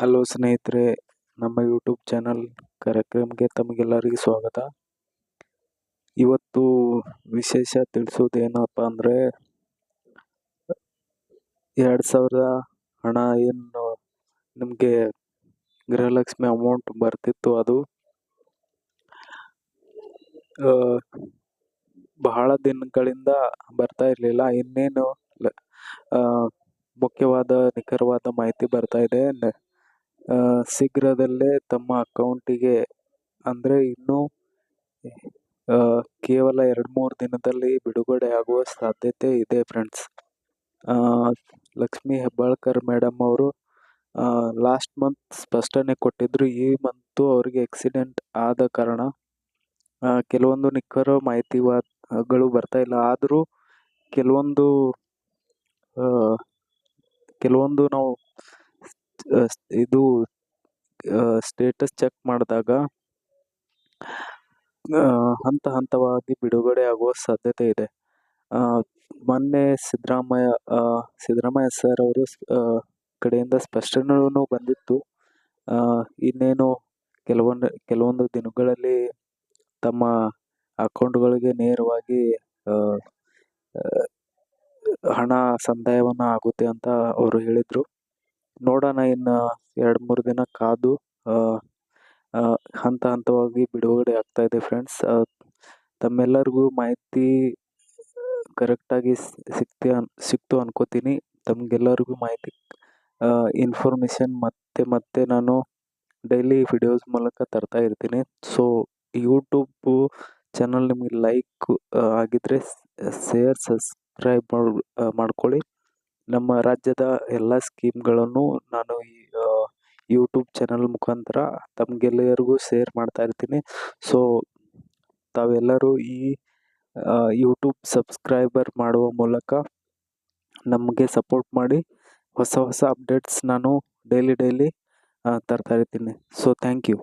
Hello ಸ್ನೇಹಿತರೆ, ನಮ್ಮ YouTube channel ಕಾರ್ಯಕ್ರಮಕ್ಕೆ ತಮಗೆಲ್ಲರಿಗೂ ಸ್ವಾಗತ. ಇವತ್ತು ವಿಶೇಷ ತಿಳಿಸೋದು ಏನಪ್ಪ ಅಂದರೆ, ಎರಡು ಸಾವಿರ ಹಣ ಏನು ನಿಮಗೆ ಗೃಹಲಕ್ಷ್ಮಿ ಅಮೌಂಟ್ ಬರ್ತಿತ್ತು ಅದು. ಬಹಳ ದಿನಗಳಿಂದ ಬರ್ತಾ ಇರಲಿಲ್ಲ. ಇನ್ನೇನು ಮುಖ್ಯವಾದ ನಿಖರವಾದ ಮಾಹಿತಿ ಬರ್ತಾ ಇದೆ. ಶೀಘ್ರದಲ್ಲೇ ತಮ್ಮ ಅಕೌಂಟಿಗೆ ಅಂದರೆ ಇನ್ನೂ ಕೇವಲ ಎರಡು ಮೂರು ದಿನದಲ್ಲಿ ಬಿಡುಗಡೆ ಆಗುವ ಸಾಧ್ಯತೆ ಇದೆ ಫ್ರೆಂಡ್ಸ್ ಲಕ್ಷ್ಮಿ ಹೆಬ್ಬಾಳ್ಕರ್ ಮೇಡಮ್ ಅವರು ಲಾಸ್ಟ್ ಮಂತ್ ಸ್ಪಷ್ಟನೆ ಕೊಟ್ಟಿದ್ರು, ಈ ಮಂತು ಅವರಿಗೆ ಆಕ್ಸಿಡೆಂಟ್ ಆದ ಕಾರಣ ಕೆಲವೊಂದು ನಿಖರ ಮಾಹಿತಿವಾದಗಳು ಬರ್ತಾ ಇಲ್ಲ. ಆದರೂ, ಕೆಲವೊಂದು ಕೆಲವೊಂದು ನಾವು ಇದು ಸ್ಟೇಟಸ್ ಚೆಕ್ ಮಾಡಿದಾಗ ಹಂತ ಹಂತವಾಗಿ ಬಿಡುಗಡೆ ಆಗುವ ಸಾಧ್ಯತೆ ಇದೆ. ಮೊನ್ನೆ ಸಿದ್ದರಾಮಯ್ಯ ಸಿದ್ದರಾಮಯ್ಯ ಸರ್ ಅವರು ಕಡೆಯಿಂದ ಸ್ಪಷ್ಟನೂ ಬಂದಿತ್ತು. ಇನ್ನೇನು ಕೆಲವೊಂದು ಕೆಲವೊಂದು ದಿನಗಳಲ್ಲಿ ತಮ್ಮ ಅಕೌಂಟ್ಗಳಿಗೆ ನೇರವಾಗಿ ಹಣ ಸಂದಾಯವನ್ನು ಆಗುತ್ತೆ ಅಂತ ಅವರು ಹೇಳಿದರು. ನೋಡೋಣ ಇನ್ನು ಎರಡು ಮೂರು ದಿನ ಕಾದು ಹಂತ ಹಂತವಾಗಿ ಬಿಡುಗಡೆ ಆಗ್ತಾ ಇದೆ ಫ್ರೆಂಡ್ಸ್ ತಮ್ಮೆಲ್ಲರಿಗೂ ಮಾಹಿತಿ ಕರೆಕ್ಟಾಗಿ ಸಿಕ್ತಿ ಸಿಕ್ತು ಅನ್ಕೋತೀನಿ. ತಮಗೆಲ್ಲರಿಗೂ ಮಾಹಿತಿ ಇನ್ಫಾರ್ಮೇಷನ್ ಮತ್ತೆ ಮತ್ತೆ ನಾನು ಡೈಲಿ ವಿಡಿಯೋಸ್ ಮೂಲಕ ತರ್ತಾ ಇರ್ತೀನಿ. ಸೊ ಯೂಟ್ಯೂಬು ಚಾನಲ್ ನಿಮಗೆ ಲೈಕ್ ಆಗಿದ್ರೆ ಶೇರ್ ಸಬ್ಸ್ಕ್ರೈಬ್ ಮಾಡ್ಕೊಳ್ಳಿ. ನಮ್ಮ ರಾಜ್ಯದ ಎಲ್ಲ ಸ್ಕೀಮ್ಗಳನ್ನು ನಾನು ಈ ಯೂಟ್ಯೂಬ್ ಚಾನಲ್ ಮುಖಾಂತರ ತಮಗೆಲ್ಲರಿಗೂ ಶೇರ್ ಮಾಡ್ತಾ ಇರ್ತೀನಿ. ಸೊ ತಾವೆಲ್ಲರೂ ಈ ಯೂಟ್ಯೂಬ್ ಸಬ್ಸ್ಕ್ರೈಬರ್ ಮಾಡುವ ಮೂಲಕ ನಮಗೆ ಸಪೋರ್ಟ್ ಮಾಡಿ ಹೊಸ ಹೊಸ ಅಪ್ಡೇಟ್ಸ್ ನಾನು ಡೈಲಿ ಡೈಲಿ ತರ್ತಾ ಇರ್ತೀನಿ. So thank you